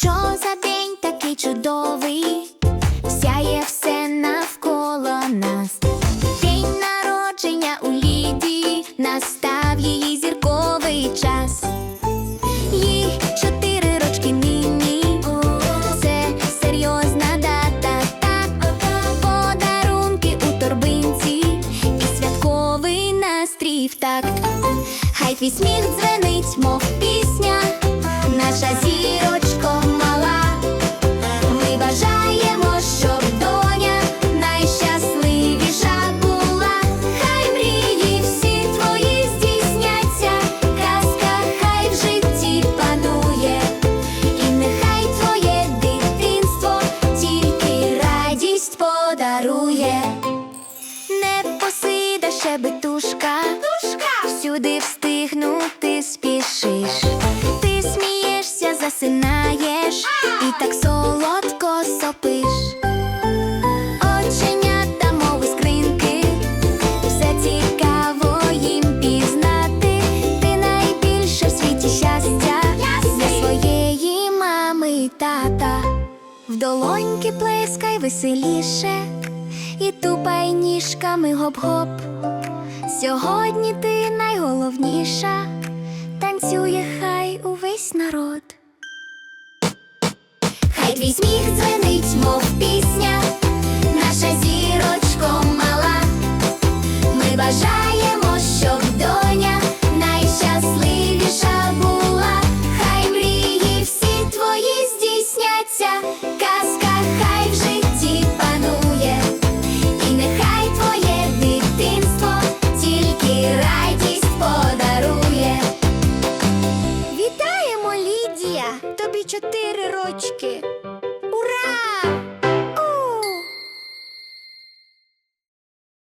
Що за день такий чудовий, сяє все навколо нас. День народження у Лідії, настав її зірковий час. Їй чотири рочки нині. Це серйозна дата. Так, подарунки у торбинці і святковий настрій в такт. Хай твій сміх дзвенить, мов Непосида шебетушка, всюди встигнути спішиш. Ти смієшся, засинаєш і так солодко сопиш. Оченята, мов іскринки, все цікаво їм пізнати. Ти найбільше в світі щастя для своєї мами й тата. В долоньки плескай веселіше і тупай ніжками гоп-гоп. Сьогодні ти найголовніша, танцює хай увесь народ. Хай твій сміх дзвенить, Тобі чотири рочки.